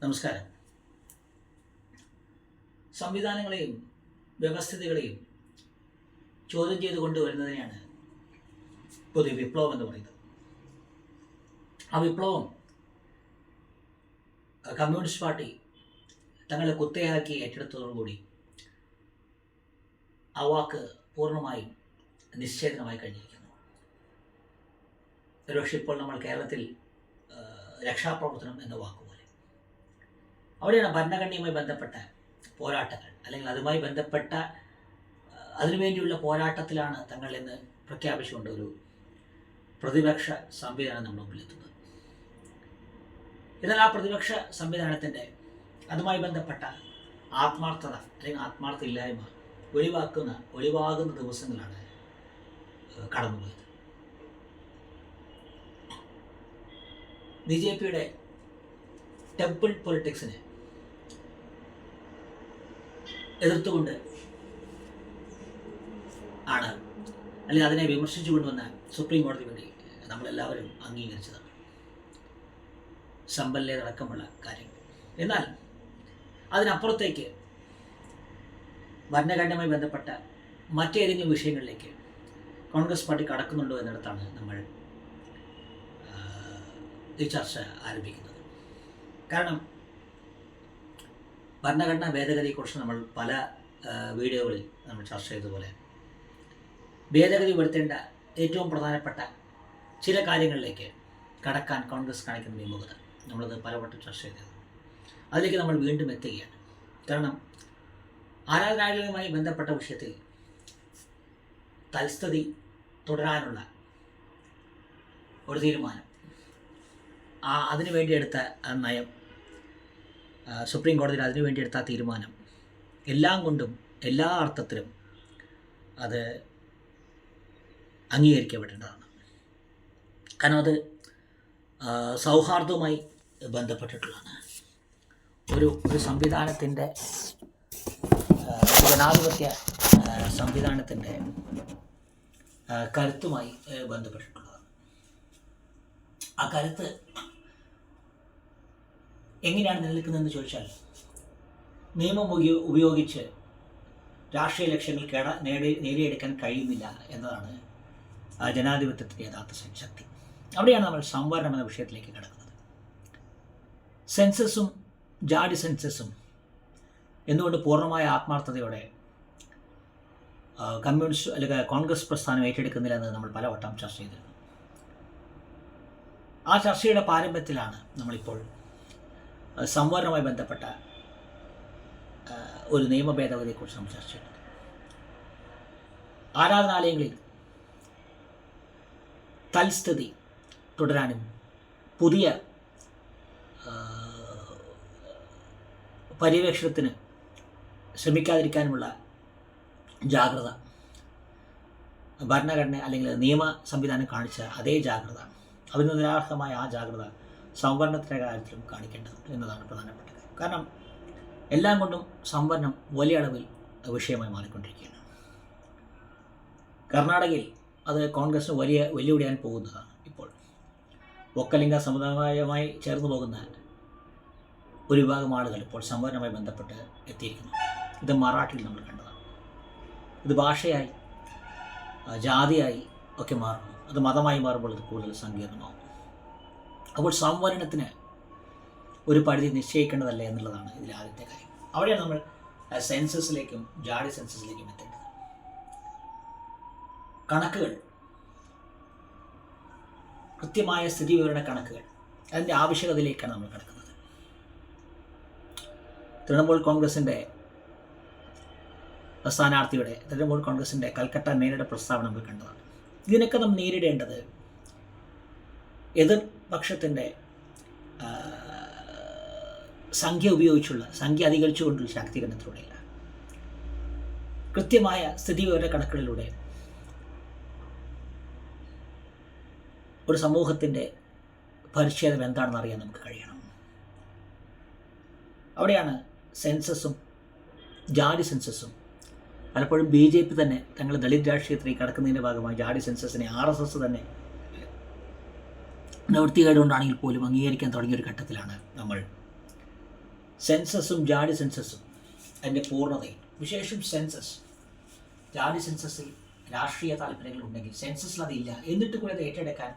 നമസ്കാരം. സംവിധാനങ്ങളെയും വ്യവസ്ഥിതികളെയും ചോദ്യം ചെയ്ത് കൊണ്ടുവരുന്നതിനെയാണ് പൊതു വിപ്ലവം എന്ന് പറയുന്നത്. ആ വിപ്ലവം കമ്മ്യൂണിസ്റ്റ് പാർട്ടി തങ്ങളെ കുത്തയാക്കി ഏറ്റെടുത്തതോടുകൂടി ആ വാക്ക് പൂർണമായും നിശ്ചേതനമായി കഴിഞ്ഞിരിക്കുന്നു. ഒരുപക്ഷെ ഇപ്പോൾ നമ്മൾ കേരളത്തിൽ രക്ഷാപ്രവർത്തനം എന്ന വാക്കുപോലെ അവിടെയാണ് ഭരണഘടനയുമായി ബന്ധപ്പെട്ട പോരാട്ടങ്ങൾ. അല്ലെങ്കിൽ അതുമായി ബന്ധപ്പെട്ട അതിനുവേണ്ടിയുള്ള പോരാട്ടത്തിലാണ് തങ്ങൾ ഇന്ന് പ്രഖ്യാപിച്ചുകൊണ്ട് ഒരു പ്രതിപക്ഷ സംവിധാനം നമ്മുടെ മുമ്പിലെത്തുന്നത് എന്നാൽ ആ പ്രതിപക്ഷ സംവിധാനത്തിന്റെ അതുമായി ബന്ധപ്പെട്ട ആത്മാർത്ഥത അല്ലെങ്കിൽ ആത്മാർത്ഥ ഇല്ലായ്മ ഒഴിവാക്കുന്ന ഒഴിവാകുന്ന ദിവസങ്ങളാണ് കടന്നുപോയത്. ബി ജെ പിയുടെ ടെമ്പിൾ പൊളിറ്റിക്സിനെ എതിർത്തുകൊണ്ട് ആണ്. അല്ലെങ്കിൽ അതിനെ വിമർശിച്ചുകൊണ്ട് വന്ന സുപ്രീം കോടതി വിധി നമ്മളെല്ലാവരും അംഗീകരിച്ചതാണ്. സമ്പന്നതടക്കമുള്ള കാര്യങ്ങൾ. എന്നാൽ അതിനപ്പുറത്തേക്ക് ഭരണഘടനയുമായി ബന്ധപ്പെട്ട മറ്റേതെങ്കിലും വിഷയങ്ങളിലേക്ക് കോൺഗ്രസ് പാർട്ടി കടക്കുന്നുണ്ടോ എന്നിടത്താണ് നമ്മൾ ഈ ചർച്ച ആരംഭിക്കുന്നത്. കാരണം ഭരണഘടനാ ഭേദഗതിയെക്കുറിച്ച് നമ്മൾ പല വീഡിയോകളിൽ നമ്മൾ ചർച്ച ചെയ്തതുപോലെ. ഭേദഗതി വരുത്തേണ്ട ഏറ്റവും പ്രധാനപ്പെട്ട ചില കാര്യങ്ങളിലേക്ക് കടക്കാൻ കോൺഗ്രസ് കാണിക്കുന്ന വിമുഖത നമ്മളത് പലവട്ടം ചർച്ച ചെയ്തത് അതിലേക്ക് നമ്മൾ വീണ്ടും എത്തുകയാണ്. കാരണം ആരാധനാലയവുമായി ബന്ധപ്പെട്ട വിഷയത്തിൽ തൽസ്ഥിതി തുടരാനുള്ള ഒരു തീരുമാനം. ആ അതിനുവേണ്ടി എടുത്ത നയം സുപ്രീം കോടതിയിൽ അതിനു വേണ്ടി എടുത്ത തീരുമാനം. എല്ലാം കൊണ്ടും എല്ലാ അർത്ഥത്തിലും അത് അംഗീകരിക്കപ്പെടേണ്ടതാണ്. കാരണം അത് സൗഹാർദ്ദവുമായി ബന്ധപ്പെട്ടിട്ടുള്ളതാണ്. ഒരു ഒരു സംവിധാനത്തിന്റെ ജനാധിപത്യ സംവിധാനത്തിന്റെ കരുത്തുമായി ബന്ധപ്പെട്ടിട്ടുള്ളതാണ്. ആ കരുത്ത് എങ്ങനെയാണ് നിലനിൽക്കുന്നതെന്ന് ചോദിച്ചാൽ നിയമം ഉപയോഗിച്ച് രാഷ്ട്രീയ ലക്ഷ്യങ്ങൾ കേട നേടി നേടിയെടുക്കാൻ കഴിയുന്നില്ല എന്നതാണ് ജനാധിപത്യത്തിന്റെ യഥാർത്ഥ ശക്തി അവിടെയാണ് നമ്മൾ സംവരണം എന്ന വിഷയത്തിലേക്ക് കിടക്കുന്നത്. സെൻസസും ജാതി സെൻസസും എന്തുകൊണ്ട് പൂർണമായ ആത്മാർത്ഥതയോടെ കമ്മ്യൂണിസ്റ്റ് അല്ലെങ്കിൽ കോൺഗ്രസ് പ്രസ്ഥാനം ഏറ്റെടുക്കുന്നില്ല എന്ന് നമ്മൾ പലവട്ടം ചർച്ച ചെയ്തിരുന്നു. ആ ചർച്ചയുടെ പാരമ്പര്യത്തിലാണ് നമ്മളിപ്പോൾ സംവരണവുമായി ബന്ധപ്പെട്ട ഒരു നിയമ ഭേദഗതിയെക്കുറിച്ച് നമ്മൾ ചർച്ച ചെയ്യുന്നത് ആരാധനാലയങ്ങളിൽ തൽസ്ഥിതി തുടരാനും പുതിയ പര്യവേക്ഷണത്തിന് ശ്രമിക്കാതിരിക്കാനുമുള്ള ജാഗ്രത ഭരണഘടന അല്ലെങ്കിൽ നിയമ സംവിധാനം കാണിച്ച അതേ ജാഗ്രത അതിന് നിരാർഹമായ ആ ജാഗ്രത സംവരണത്തിന്റെ കാര്യത്തിലും കാണിക്കേണ്ടത് എന്നതാണ് പ്രധാനപ്പെട്ടത്. കാരണം എല്ലാം കൊണ്ടും സംവരണം വലിയ അളവിൽ വിഷയമായി മാറിക്കൊണ്ടിരിക്കുകയാണ്. കർണാടകയിൽ അത് കോൺഗ്രസ് വലിയ വെല്ലുവിളിയാൻ പോകുന്നതാണ് ഇപ്പോൾ. ഒക്കലിംഗ സമുദായമായി ചേർന്ന് പോകുന്ന ഒരു വിഭാഗം ആളുകൾ ഇപ്പോൾ സംവരണവുമായി ബന്ധപ്പെട്ട് എത്തിയിരിക്കുന്നു. ഇത് മറാഠിയിൽ നമ്മൾ കണ്ടതാണ്. ഇത് ഭാഷയായി ജാതിയായി ഒക്കെ മാറുന്നു. അത് മതമായി മാറുമ്പോൾ ഇത് കൂടുതൽ സങ്കീർണമാവും. അപ്പോൾ സംവരണത്തിന് ഒരു പരിധി നിശ്ചയിക്കേണ്ടതല്ല എന്നുള്ളതാണ് ഇതിൽ ആദ്യത്തെ കാര്യം. അവിടെയാണ് നമ്മൾ സെൻസസിലേക്കും ജാതി സെൻസസിലേക്കും എത്തേണ്ടത്. കണക്കുകൾ. കൃത്യമായ സ്ഥിതി വിവരണ കണക്കുകൾ. അതിന്റെ ആവശ്യകതയിലേക്കാണ് നമ്മൾ കിടക്കുന്നത്. തൃണമൂൽ കോൺഗ്രസിന്റെ സ്ഥാനാർത്ഥിയുടെ തൃണമൂൽ കോൺഗ്രസിന്റെ കൽക്കട്ട നേരിട പ്രസ്താവന നമ്മൾ കണ്ടതാണ്. ഇതിനൊക്കെ നമ്മൾ നേരിടേണ്ടത് എതിർപക്ഷത്തിന്റെ ആ, സംഖ്യ ഉപയോഗിച്ചുള്ള സംഖ്യ അധികരിച്ചുകൊണ്ടുള്ള ശാക്തീകരണത്തിലൂടെയല്ല കൃത്യമായ സ്ഥിതിവിവര കണക്കുകളിലൂടെ ഒരു സമൂഹത്തിന്റെ പരിച്ഛേദം എന്താണെന്ന് അറിയാൻ നമുക്ക് കഴിയണം. അവിടെയാണ് സെൻസസും ജാതി സെൻസസും പലപ്പോഴും ബി ജെ പി തന്നെ തങ്ങൾ ദളിത് രാഷ്ട്രീയത്തിലേക്ക് കടക്കുന്നതിന്റെ ഭാഗമായി ജാതി സെൻസസിനെ ആർ എസ് എസ് തന്നെ നിവൃത്തികേട് കൊണ്ടാണെങ്കിൽ പോലും അംഗീകരിക്കാൻ തുടങ്ങിയ ഒരു ഘട്ടത്തിലാണ് നമ്മൾ. സെൻസസും ജാതി സെൻസസും അതിന്റെ പൂർണതയും വിശേഷം സെൻസസ്. ജാതി സെൻസസിൽ രാഷ്ട്രീയ താല്പര്യങ്ങൾ ഉണ്ടെങ്കിൽ സെൻസസിൽ അതില്ല എന്നിട്ട് കൂടെ അത് ഏറ്റെടുക്കാൻ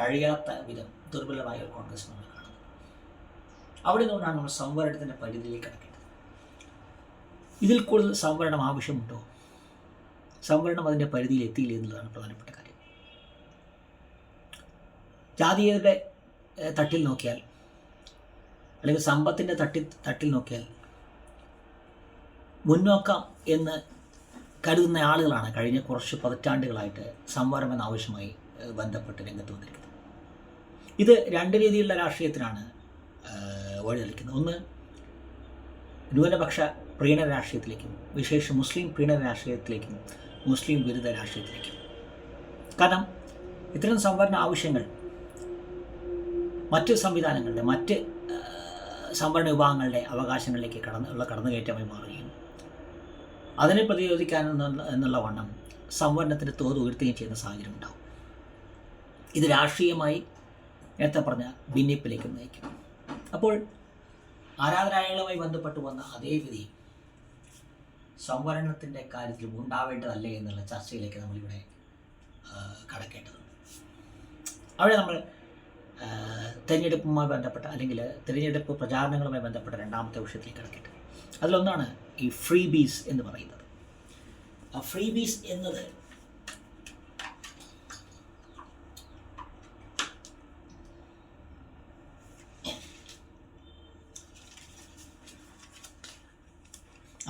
കഴിയാത്ത വിധം ദുർബലമായ ഒരു കോൺഗ്രസ് നമ്മൾ കാണുന്നത് അവിടെ നിന്നുകൊണ്ടാണ് നമ്മൾ സംവരണത്തിന്റെ പരിധിയിലേക്ക് കിടക്കേണ്ടത്. ഇതിൽ കൂടുതൽ സംവരണം ആവശ്യമുണ്ടോ? സംവരണം അതിന്റെ പരിധിയിൽ എത്തിയില്ല എന്നുള്ളതാണ് പ്രധാനപ്പെട്ട കാര്യം. ജാതീയതയുടെ തട്ടിൽ നോക്കിയാൽ അല്ലെങ്കിൽ സമ്പത്തിന്റെ തട്ടിൽ തട്ടിൽ നോക്കിയാൽ മുന്നോക്കം എന്ന് കരുതുന്ന ആളുകളാണ് കഴിഞ്ഞ കുറച്ച് പതിറ്റാണ്ടുകളായിട്ട് സംവരം എന്ന ആവശ്യമായി ബന്ധപ്പെട്ട് രംഗത്ത് വന്നിരിക്കുന്നത്. ഇത് രണ്ട് രീതിയിലുള്ള രാഷ്ട്രീയത്തിനാണ് വഴിതെളിക്കുന്നത്. ഒന്ന് ന്യൂനപക്ഷ പ്രീണ രാഷ്ട്രീയത്തിലേക്കും വിശേഷം മുസ്ലിം പ്രീണ രാഷ്ട്രീയത്തിലേക്കും മുസ്ലിം വിരുദ്ധ രാഷ്ട്രീയത്തിലേക്കും. കാരണം ഇത്തരം സംവരണ ആവശ്യങ്ങൾ മറ്റ് സംവിധാനങ്ങളുടെ മറ്റ് സംവരണ വിഭാഗങ്ങളുടെ അവകാശങ്ങളിലേക്ക് കടന്ന് ഉള്ള കടന്നുകയറ്റമായി മാറുകയും അതിനെ പ്രതിരോധിക്കാൻ എന്നുള്ള വണ്ണം സംവരണത്തിന്റെ തോത് ഉയർത്തുകയും ചെയ്യുന്ന സാഹചര്യം ഉണ്ടാവും. ഇത് രാഷ്ട്രീയമായി നേരത്തെ പറഞ്ഞ ഭിന്നിപ്പിലേക്ക് നയിക്കും. അപ്പോൾ ആരാധനാലയങ്ങളുമായി ബന്ധപ്പെട്ട് വന്ന അതേ വിധി സംവരണത്തിന്റെ കാര്യത്തിൽ ഉണ്ടാവേണ്ടതല്ലേ എന്നുള്ള ചർച്ചയിലേക്ക് നമ്മളിവിടെ കടക്കേണ്ടതുണ്ട്. അവിടെ നമ്മൾ തെരഞ്ഞെടുപ്പുമായി ബന്ധപ്പെട്ട അല്ലെങ്കിൽ തിരഞ്ഞെടുപ്പ് പ്രചാരണങ്ങളുമായി ബന്ധപ്പെട്ട രണ്ടാമത്തെ വിഷയത്തിലേക്ക് കിടക്കട്ടെ. അതിലൊന്നാണ് ഈ ഫ്രീ ബീസ് എന്ന് പറയുന്നത്. ആ ഫ്രീ ബീസ് എന്നത്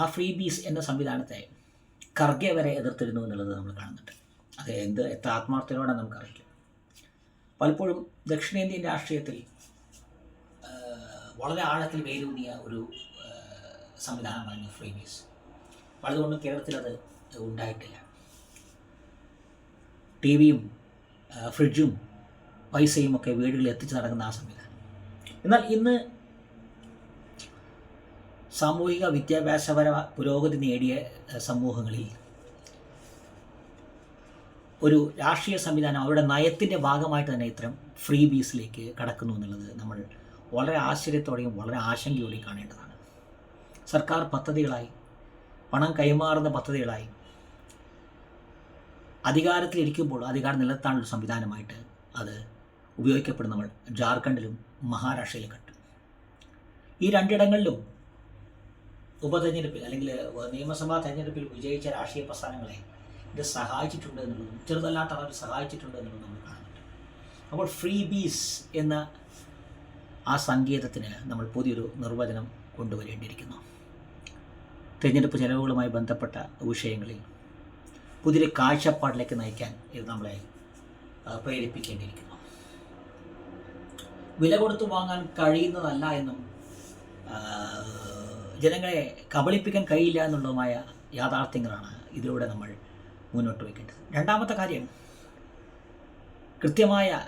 ആ ഫ്രീ ബീസ് എന്ന സംവിധാനത്തെ ഖർഗെ വരെ എതിർത്തിരുന്നു എന്നുള്ളത് നമ്മൾ കാണുന്നുണ്ട്. അത് എന്ത് എത്ര ആത്മാർത്ഥതയോടെ നമുക്കറിയിക്കും പലപ്പോഴും ദക്ഷിണേന്ത്യൻ രാഷ്ട്രീയത്തിൽ വളരെ ആഴത്തിൽ വേരൂന്നിയ ഒരു സംവിധാനമായിരുന്നു ഫ്രീമീസ്. അതുകൊണ്ട് കേരളത്തിൽ അത് ഉണ്ടായിട്ടില്ല. ടി വിയും ഫ്രിഡ്ജും പൈസയും ഒക്കെ വീടുകളിൽ എത്തിച്ചു നടക്കുന്ന ആ സംവിധാനം. എന്നാൽ ഇന്ന് സാമൂഹിക വിദ്യാഭ്യാസപര പുരോഗതി നേടിയ സമൂഹങ്ങളിൽ ഒരു രാഷ്ട്രീയ സംവിധാനം അവരുടെ നയത്തിന്റെ ഭാഗമായിട്ട് തന്നെ ഇത്തരം ഫ്രീ ബീസിലേക്ക് കടക്കുന്നു എന്നുള്ളത് നമ്മൾ വളരെ ആശ്ചര്യത്തോടെയും വളരെ ആശങ്കയോടെയും കാണേണ്ടതാണ്. സർക്കാർ പദ്ധതികളായി പണം കൈമാറുന്ന പദ്ധതികളായി അധികാരത്തിലിരിക്കുമ്പോൾ അധികാരം നിലനിർത്താനുള്ള സംവിധാനമായിട്ട് അത് ഉപയോഗിക്കപ്പെടുന്നവൾ ജാർഖണ്ഡിലും മഹാരാഷ്ട്രയിലും കണ്ടു ഈ രണ്ടിടങ്ങളിലും ഉപതെരഞ്ഞെടുപ്പിൽ അല്ലെങ്കിൽ നിയമസഭാ തെരഞ്ഞെടുപ്പിൽ വിജയിച്ച രാഷ്ട്രീയ പ്രസ്ഥാനങ്ങളെ ഇത് സഹായിച്ചിട്ടുണ്ട് എന്നുള്ളതും ചെറുതല്ലാത്ത അവർ സഹായിച്ചിട്ടുണ്ട് എന്നുള്ളതും നമ്മൾ കാണുന്നുണ്ട്. അപ്പോൾ ഫ്രീ ബീസ് എന്ന ആ സങ്കേതത്തിന് നമ്മൾ പുതിയൊരു നിർവചനം കൊണ്ടുവരേണ്ടിയിരിക്കുന്നു. തിരഞ്ഞെടുപ്പ് ചെലവുകളുമായി ബന്ധപ്പെട്ട വിഷയങ്ങളിൽ പുതിയൊരു കാഴ്ചപ്പാടിലേക്ക് നയിക്കാൻ ഇത് നമ്മളെ പ്രേരിപ്പിക്കേണ്ടിയിരിക്കുന്നു. വില കൊടുത്തു വാങ്ങാൻ കഴിയുന്നതല്ല എന്നും ജനങ്ങളെ കബളിപ്പിക്കാൻ കഴിയില്ല എന്നുള്ളതുമായ യാഥാർത്ഥ്യങ്ങളാണ് ഇതിലൂടെ നമ്മൾ മുന്നോട്ട് വയ്ക്കേണ്ടത്. രണ്ടാമത്തെ കാര്യം കൃത്യമായ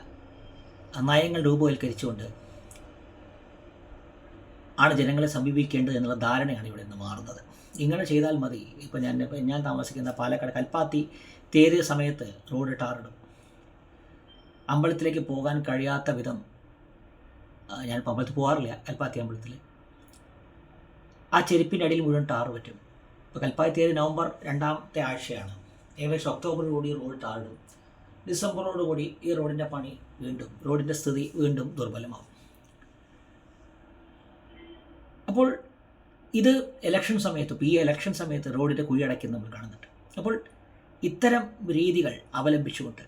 നയങ്ങൾ രൂപവൽക്കരിച്ചുകൊണ്ട് ആണ് ജനങ്ങളെ സമീപിക്കേണ്ടത് എന്നുള്ള ധാരണയാണ് ഇവിടെ നിന്ന് മാറുന്നത്. ഇങ്ങനെ ചെയ്താൽ മതി. ഇപ്പം ഞാൻ ഞാൻ താമസിക്കുന്ന പാലക്കാട് കൽപ്പാത്തി തേരിയ സമയത്ത് റോഡ് ടാറിടും. അമ്പലത്തിലേക്ക് പോകാൻ കഴിയാത്ത വിധം ഞാനിപ്പോൾ അമ്പലത്തിൽ പോകാറില്ല കൽപ്പാത്തി അമ്പലത്തിൽ ആ ചെരുപ്പിന്റെ അടിയിൽ മുഴുവൻ ടാറ് പറ്റും. ഇപ്പോൾ കൽപ്പാത്തി തേര് നവംബർ രണ്ടാമത്തെ ആഴ്ചയാണ്. ഏകദേശം ഒക്ടോബറോടുകൂടി റോഡ് താഴും. ഡിസംബറോടുകൂടി ഈ റോഡിന്റെ പണി വീണ്ടും റോഡിന്റെ സ്ഥിതി വീണ്ടും ദുർബലമാകും അപ്പോൾ ഇത് ഇലക്ഷൻ സമയത്ത് ഇപ്പോൾ ഈ ഇലക്ഷൻ സമയത്ത് റോഡിന്റെ കുഴിയടയ്ക്കുന്ന നമ്മൾ കാണുന്നുണ്ട്. അപ്പോൾ ഇത്തരം രീതികൾ അവലംബിച്ചുകൊണ്ട്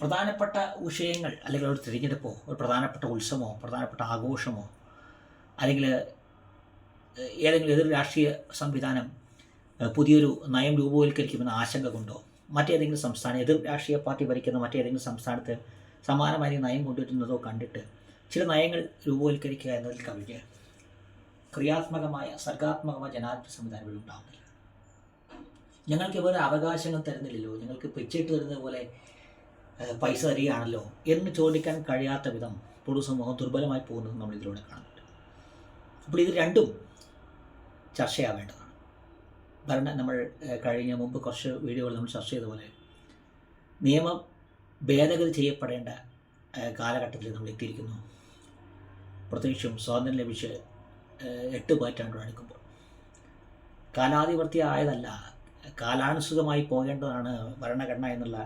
പ്രധാനപ്പെട്ട വിഷയങ്ങൾ അല്ലെങ്കിൽ ഒരു തിരഞ്ഞെടുപ്പോ ഒരു പ്രധാനപ്പെട്ട ഉത്സവമോ പ്രധാനപ്പെട്ട ആഘോഷമോ അല്ലെങ്കിൽ ഏതെങ്കിലും എതിർ രാഷ്ട്രീയ സംവിധാനം പുതിയൊരു നയം രൂപവൽക്കരിക്കുമെന്ന ആശങ്ക കൊണ്ടോ? മറ്റേതെങ്കിലും സംസ്ഥാനം എതിർ രാഷ്ട്രീയ പാർട്ടി ഭരിക്കുന്ന മറ്റേതെങ്കിലും സംസ്ഥാനത്ത് സമാനമായ നയം കൊണ്ടുവരുന്നതോ കണ്ടിട്ട് ചില നയങ്ങൾ രൂപവൽക്കരിക്കുക എന്നതിൽ കവിഞ്ഞ് ക്രിയാത്മകമായ സർഗാത്മകമായ ജനാധിപത്യ സംവിധാനം ഇവിടെ ഉണ്ടാകുന്നില്ല ഞങ്ങൾക്ക് ഇവരെ അവകാശങ്ങൾ തരുന്നില്ലല്ലോ. ഞങ്ങൾക്ക് പിച്ചിട്ട് തരുന്നത് പോലെ പൈസ തരികയാണല്ലോ എന്ന് ചോദിക്കാൻ കഴിയാത്ത വിധം പൊതുസമൂഹം ദുർബലമായി പോകുന്നത് നമ്മൾ ഇതിലൂടെ കാണുന്നുണ്ട്. അപ്പോൾ ഇത് രണ്ടും ചർച്ചയാവേണ്ടതാണ്. ഭരണ നമ്മൾ കഴിഞ്ഞ മുമ്പ് കുറച്ച് വീഡിയോകൾ നമ്മൾ ചർച്ച ചെയ്ത പോലെ നിയമം ഭേദഗതി ചെയ്യപ്പെടേണ്ട കാലഘട്ടത്തിൽ നമ്മൾ എത്തിയിരിക്കുന്നു. പ്രത്യേകിച്ചും സ്വാതന്ത്ര്യം ലഭിച്ച് എട്ട് പതിറ്റാണ്ട് അടുക്കുമ്പോൾ. കാലാധിപത്യ കാലാനുസൃതമായി പോകേണ്ടതാണ് ഭരണഘടന എന്നുള്ള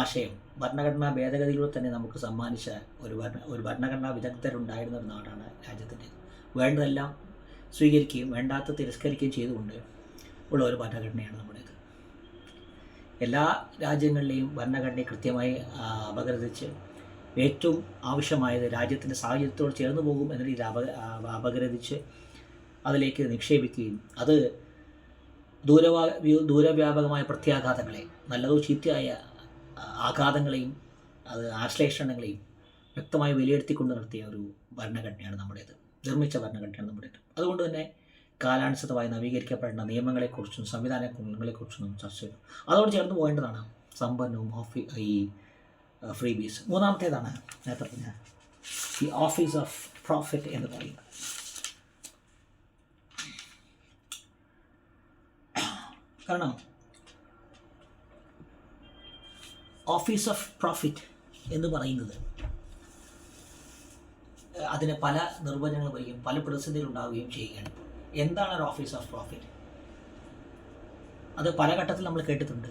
ആശയം. ഭരണഘടനാ ഭേദഗതിയിലൂടെ തന്നെ നമുക്ക് സമ്മാനിച്ച ഒരു ഭരണ ഒരു ഭരണഘടനാ വിദഗ്ധരുണ്ടായിരുന്ന ഒരു നാടാണ് രാജ്യത്തിന്റെ വേണ്ടതെല്ലാം സ്വീകരിക്കുകയും വേണ്ടാത്ത തിരസ്കരിക്കുകയും ചെയ്തുകൊണ്ട് ഉള്ള ഒരു ഭരണഘടനയാണ് നമ്മുടേത്. എല്ലാ രാജ്യങ്ങളിലെയും ഭരണഘടനയെ കൃത്യമായി അപകരിച്ച് ഏറ്റവും ആവശ്യമായത് രാജ്യത്തിന്റെ സാഹചര്യത്തോട് ചേർന്ന് പോകും എന്ന രീതിയിൽ അപ അപകരിച്ച് അതിലേക്ക് നിക്ഷേപിക്കുകയും അത് ദൂരവാ ദൂരവ്യാപകമായ പ്രത്യാഘാതങ്ങളെ നല്ലതോ ചീത്തയായ ആഘാതങ്ങളെയും അത് ആശ്ലേഷണങ്ങളെയും വ്യക്തമായി വിലയിരുത്തിക്കൊണ്ട് നടത്തിയ ഒരു ഭരണഘടനയാണ് നമ്മുടേത്. നിർമ്മിച്ച ഭരണഘടനയാണ് നമ്മുടേത്. അതുകൊണ്ട് തന്നെ കാലാനുസൃതമായി നവീകരിക്കപ്പെടേണ്ട നിയമങ്ങളെക്കുറിച്ചും സംവിധാനങ്ങളെക്കുറിച്ചും നമ്മൾ ചർച്ച ചെയ്തു. അതോട് ചേർന്ന് പോകേണ്ടതാണ് സമ്പന്നവും ഓഫി ഈ ഫ്രീ ബീസ് മൂന്നാമത്തേതാണ് നേരത്തെ പറഞ്ഞ ഈ ഓഫീസ് ഓഫ് പ്രോഫിറ്റ് എന്ന് പറയുന്നത്. കാരണം ഓഫീസ് ഓഫ് പ്രോഫിറ്റ് എന്ന് പറയുന്നത് അതിന് പല നിർവചനങ്ങൾ വരികയും പല പ്രതിസന്ധികൾ ഉണ്ടാവുകയും ചെയ്യുകയാണ്. എന്താണ് ഒരു ഓഫീസ് ഓഫ് പ്രോഫിറ്റ് അത് പല ഘട്ടത്തിൽ നമ്മൾ കേട്ടിട്ടുണ്ട്.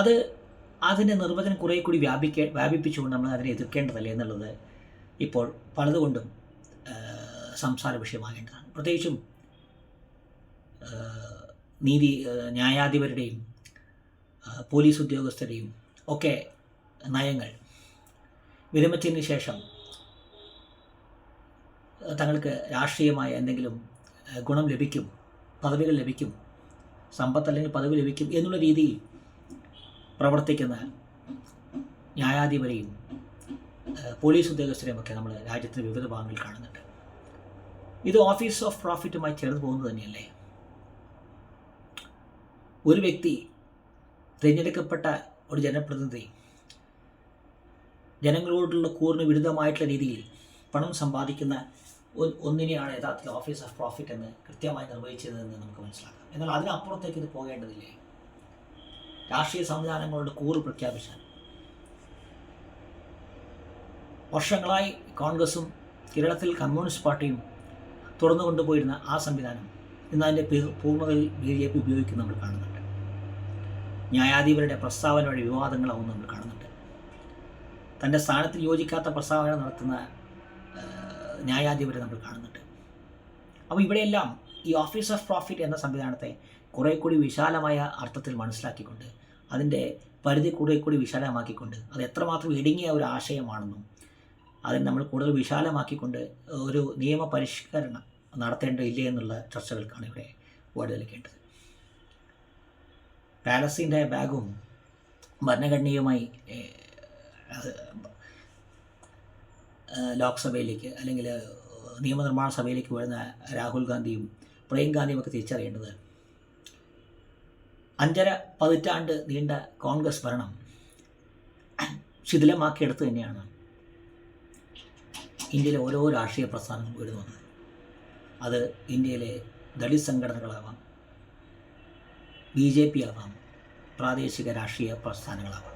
അത് അതിന്റെ നിർവചനം കുറേ കൂടി വ്യാപിക്ക വ്യാപിപ്പിച്ചുകൊണ്ട് നമ്മൾ അതിനെ എതിർക്കേണ്ടതല്ലേ എന്നുള്ളത് ഇപ്പോൾ പലതുകൊണ്ടും സംസാര വിഷയമാകേണ്ടതാണ്. പ്രത്യേകിച്ചും നീതി ന്യായാധിപരുടെയും പോലീസ് ഉദ്യോഗസ്ഥരുടെയും ഒക്കെ നയങ്ങൾ വിരമിച്ചതിന് ശേഷം തങ്ങൾക്ക് രാഷ്ട്രീയമായ എന്തെങ്കിലും ഗുണം ലഭിക്കും പദവികൾ ലഭിക്കും സമ്പത്ത് അല്ലെങ്കിൽ പദവി ലഭിക്കും എന്നുള്ള രീതിയിൽ പ്രവർത്തിക്കുന്ന ന്യായാധിപരെയും പോലീസ് ഉദ്യോഗസ്ഥരെയും ഒക്കെ നമ്മൾ രാജ്യത്തിന് വിവിധ ഭാഗങ്ങളിൽ കാണുന്നുണ്ട്. ഇത് ഓഫീസ് ഓഫ് പ്രോഫിറ്റുമായി ചേർന്ന് പോകുന്നത് തന്നെയല്ലേ? ഒരു വ്യക്തി തിരഞ്ഞെടുക്കപ്പെട്ട ഒരു ജനപ്രതിനിധി ജനങ്ങളോടുള്ള കൂറിന് വിരുദ്ധമായിട്ടുള്ള രീതിയിൽ പണം സമ്പാദിക്കുന്ന ഒന്നിനെയാണ് യഥാർത്ഥത്തിൽ ഓഫീസ് ഓഫ് പ്രോഫിറ്റ് എന്ന് കൃത്യമായി നിർവഹിച്ചതെന്ന് നമുക്ക് മനസ്സിലാക്കാം. എന്നാൽ അതിനപ്പുറത്തേക്ക് ഇത് പോകേണ്ടതില്ലേ? രാഷ്ട്രീയ സംവിധാനങ്ങളുടെ കൂറ് പ്രഖ്യാപിച്ചാൽ. വർഷങ്ങളായി കോൺഗ്രസും കേരളത്തിൽ കമ്മ്യൂണിസ്റ്റ് പാർട്ടിയും തുറന്നു കൊണ്ടുപോയിരുന്ന ആ സംവിധാനം ഇന്ന് അതിന്റെ പൂർണതയിൽ ബി ജെ പി ഉപയോഗിക്കുന്ന നമ്മൾ കാണുന്നുണ്ട്. ന്യായാധിപരുടെ പ്രസ്താവന വഴി വിവാദങ്ങളാവും നമ്മൾ കാണുന്നുണ്ട്. തന്റെ സ്ഥാനത്തിൽ യോജിക്കാത്ത പ്രസ്താവന നടത്തുന്ന ന്യായാധിപരെ നമ്മൾ കാണുന്നുണ്ട്. അപ്പോൾ ഇവിടെയെല്ലാം ഈ ഓഫീസ് ഓഫ് പ്രോഫിറ്റ് എന്ന സംവിധാനത്തെ കുറേ കൂടി വിശാലമായ അർത്ഥത്തിൽ മനസ്സിലാക്കിക്കൊണ്ട് അതിന്റെ പരിധി കുറേ കൂടി വിശാലമാക്കിക്കൊണ്ട് അത് എത്രമാത്രം ഇടുങ്ങിയ ഒരു ആശയമാണെന്നും അതിന് നമ്മൾ കൂടുതൽ വിശാലമാക്കിക്കൊണ്ട് ഒരു നിയമപരിഷ്കരണം നടത്തേണ്ടതില്ലേ എന്നുള്ള ചർച്ചകൾക്കാണ് ഇവിടെ വഴിതെളിക്കേണ്ടത് പാലസിന്റെ ബാഗും ഭരണഘടനയുമായി ലോക്സഭയിലേക്ക് അല്ലെങ്കിൽ നിയമനിർമ്മാണ സഭയിലേക്ക് വരുന്ന രാഹുൽ ഗാന്ധിയും പ്രിയങ്ക ഗാന്ധിയും ഒക്കെ തിരിച്ചറിയേണ്ടത് അഞ്ചര പതിറ്റാണ്ട് നീണ്ട കോൺഗ്രസ് ഭരണം ശിഥിലമാക്കിയെടുത്ത് തന്നെയാണ് ഇന്ത്യയിലെ ഓരോ രാഷ്ട്രീയ പ്രസ്ഥാനങ്ങളും ഉയർന്നു വന്നത്. അത് ഇന്ത്യയിലെ ദളിത് സംഘടനകളാവാം ബി ജെ പി ആവാം പ്രാദേശിക രാഷ്ട്രീയ പ്രസ്ഥാനങ്ങളാവാം.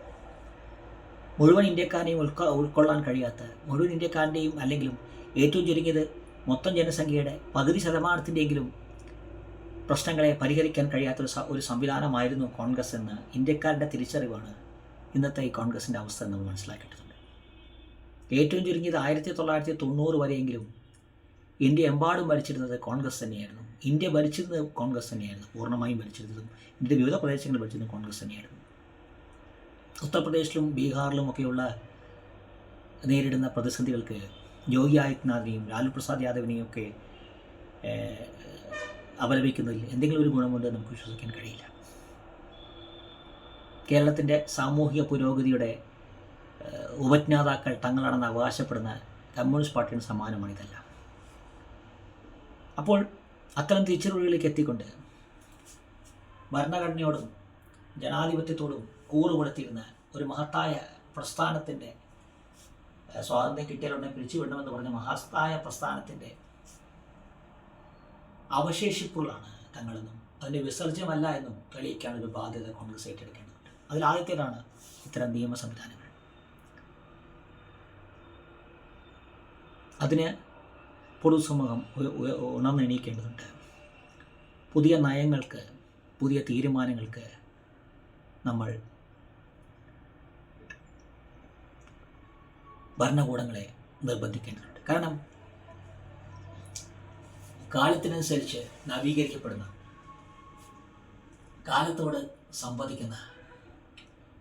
മുഴുവൻ ഇന്ത്യക്കാരെയും ഉൾക്കൊ ഉൾക്കൊള്ളാൻ കഴിയാത്ത മുഴുവൻ ഇന്ത്യക്കാരന്റെയും അല്ലെങ്കിലും ഏറ്റവും ചുരുങ്ങിയത് മൊത്തം ജനസംഖ്യയുടെ പകുതി ശതമാനത്തിന്റെയെങ്കിലും പ്രശ്നങ്ങളെ പരിഹരിക്കാൻ കഴിയാത്ത ഒരു ഒരു സംവിധാനമായിരുന്നു കോൺഗ്രസ് എന്ന് ഇന്ത്യക്കാരുടെ തിരിച്ചറിവാണ് ഇന്നത്തെ ഈ കോൺഗ്രസിന്റെ അവസ്ഥ എന്ന് മനസ്സിലാക്കിയിട്ടുണ്ട്. ഏറ്റവും ചുരുങ്ങിയത് ആയിരത്തി തൊള്ളായിരത്തി തൊണ്ണൂറ് വരെയെങ്കിലും ഇന്ത്യ എമ്പാടും ഭരിച്ചിരുന്നത് കോൺഗ്രസ് തന്നെയായിരുന്നു. ഇന്ത്യ ഭരിച്ചിരുന്നത് കോൺഗ്രസ് തന്നെയായിരുന്നു. പൂർണമായും ഭരിച്ചിരുന്നതും ഇന്ത്യ വിവിധ പ്രദേശങ്ങളിൽ ഭരിച്ചിരുന്നത് കോൺഗ്രസ് തന്നെയായിരുന്നു. ഉത്തർപ്രദേശിലും ബീഹാറിലും ഒക്കെയുള്ള നേരിടുന്ന പ്രതിസന്ധികൾക്ക് യോഗി ആദിത്യനാഥിനെയും ലാലു പ്രസാദ് യാദവിനെയും ഒക്കെ അപലപിക്കുന്നതിൽ എന്തെങ്കിലും ഒരു ഗുണമുണ്ടെന്ന് നമുക്ക് വിശ്വസിക്കാൻ കഴിയില്ല. കേരളത്തിന്റെ സാമൂഹിക പുരോഗതിയുടെ ഉപജ്ഞാതാക്കൾ തങ്ങളാണെന്ന് അവകാശപ്പെടുന്ന കമ്മ്യൂണിസ്റ്റ് പാർട്ടിയുടെ സമ്മാനമാണിതല്ല. അപ്പോൾ അത്തരം തിരിച്ചറിവുകളിലേക്ക് എത്തിക്കൊണ്ട് ഭരണഘടനയോടും ജനാധിപത്യത്തോടും കൂറുകൊടുത്തിരുന്ന ഒരു മഹത്തായ പ്രസ്ഥാനത്തിന്റെ സ്വാതന്ത്ര്യം കിട്ടിയാലുടനെ പിരിച്ചുവിടണമെന്ന് പറഞ്ഞ മഹത്തായ പ്രസ്ഥാനത്തിന്റെ അവശേഷിപ്പുകളാണ് തങ്ങളെന്നും അതിന്റെ വിസർജ്യമല്ല എന്നും തെളിയിക്കാൻ ഒരു ബാധ്യത കോൺഗ്രസ് ഏറ്റെടുക്കേണ്ടതുണ്ട്. അതിൽ ആദ്യത്തേതാണ് ഇത്തരം നിയമ സംവിധാനങ്ങൾ. അതിന് പൊതുസമൂഹം ഉണർന്നെണീക്കേണ്ടതുണ്ട് പുതിയ നയങ്ങൾക്ക് പുതിയ തീരുമാനങ്ങൾക്ക് നമ്മൾ ഭരണകൂടങ്ങളെ നിർബന്ധിക്കേണ്ടതുണ്ട്. കാരണം കാലത്തിനനുസരിച്ച് നവീകരിക്കപ്പെടുന്ന കാലത്തോട് സംവദിക്കുന്ന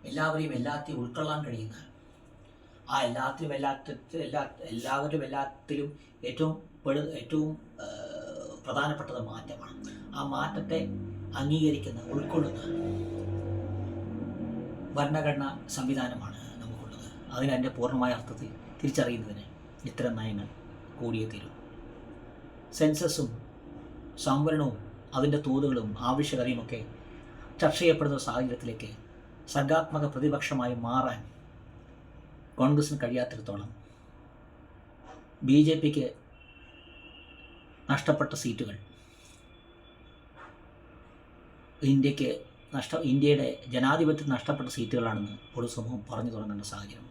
എല്ലാവരെയും എല്ലാത്തെയും ഉൾക്കൊള്ളാൻ കഴിയുന്ന ആ എല്ലാത്തിലും എല്ലാത്ത എല്ലാ എല്ലാവരും എല്ലാത്തിലും ഏറ്റവും പെടു ഏറ്റവും പ്രധാനപ്പെട്ടത് മാറ്റമാണ്. ആ മാറ്റത്തെ അംഗീകരിക്കുന്ന ഉൾക്കൊള്ളുന്ന ഭരണഘടനാ സംവിധാനമാണ് നമുക്കുള്ളത് അതിനെ പൂർണമായ അർത്ഥത്തിൽ തിരിച്ചറിയുന്നതിന് ഇത്തരം നയങ്ങൾ കൂടിയേ തീരും. സെൻസസും സംവരണവും അതിന്റെ തോതുകളും ആവശ്യകതയുമൊക്കെ ചർച്ച ചെയ്യപ്പെടുന്ന സാഹചര്യത്തിലേക്ക് സർഗാത്മക പ്രതിപക്ഷമായി മാറാൻ കോൺഗ്രസിന് കഴിയാത്തിടത്തോളം ബി ജെ പിക്ക് നഷ്ടപ്പെട്ട സീറ്റുകൾ ഇന്ത്യയ്ക്ക് നഷ്ട ഇന്ത്യയുടെ ജനാധിപത്യത്തിൽ നഷ്ടപ്പെട്ട സീറ്റുകളാണെന്ന് പൊതുസമൂഹം പറഞ്ഞു തുടങ്ങേണ്ട സാഹചര്യം.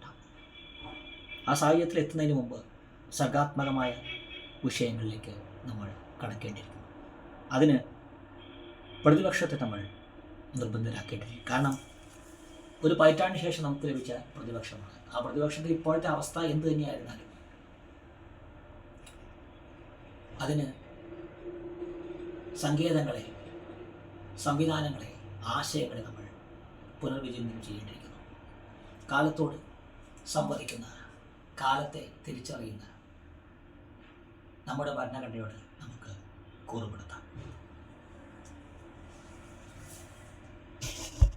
ആ സാഹചര്യത്തിൽ എത്തുന്നതിന് മുമ്പ് സർഗാത്മകമായ വിഷയങ്ങളിലേക്ക് നമ്മൾ കടക്കേണ്ടിയിരിക്കുന്നു. അതിന് പ്രതിപക്ഷത്തെ നമ്മൾ നിർബന്ധരാക്കേണ്ടിയിരിക്കും കാരണം ഒരു പതിറ്റാണ്ടിന് ശേഷം നമുക്ക് ലഭിച്ച പ്രതിപക്ഷമാണ്. ആ പ്രതിപക്ഷത്തിൽ ഇപ്പോഴത്തെ അവസ്ഥ എന്ത് തന്നെയായിരുന്നാലും അതിന് സങ്കേതങ്ങളെ സംവിധാനങ്ങളെ ആശയങ്ങളെ നമ്മൾ പുനർവിചിന്തനം ചെയ്യേണ്ടിയിരിക്കുന്നു. കാലത്തോട് സംവദിക്കുന്ന കാലത്തെ തിരിച്ചറിയുന്ന നമ്മുടെ ഭരണഘടനയോട് നമുക്ക് കൂറുപെടുത്താം.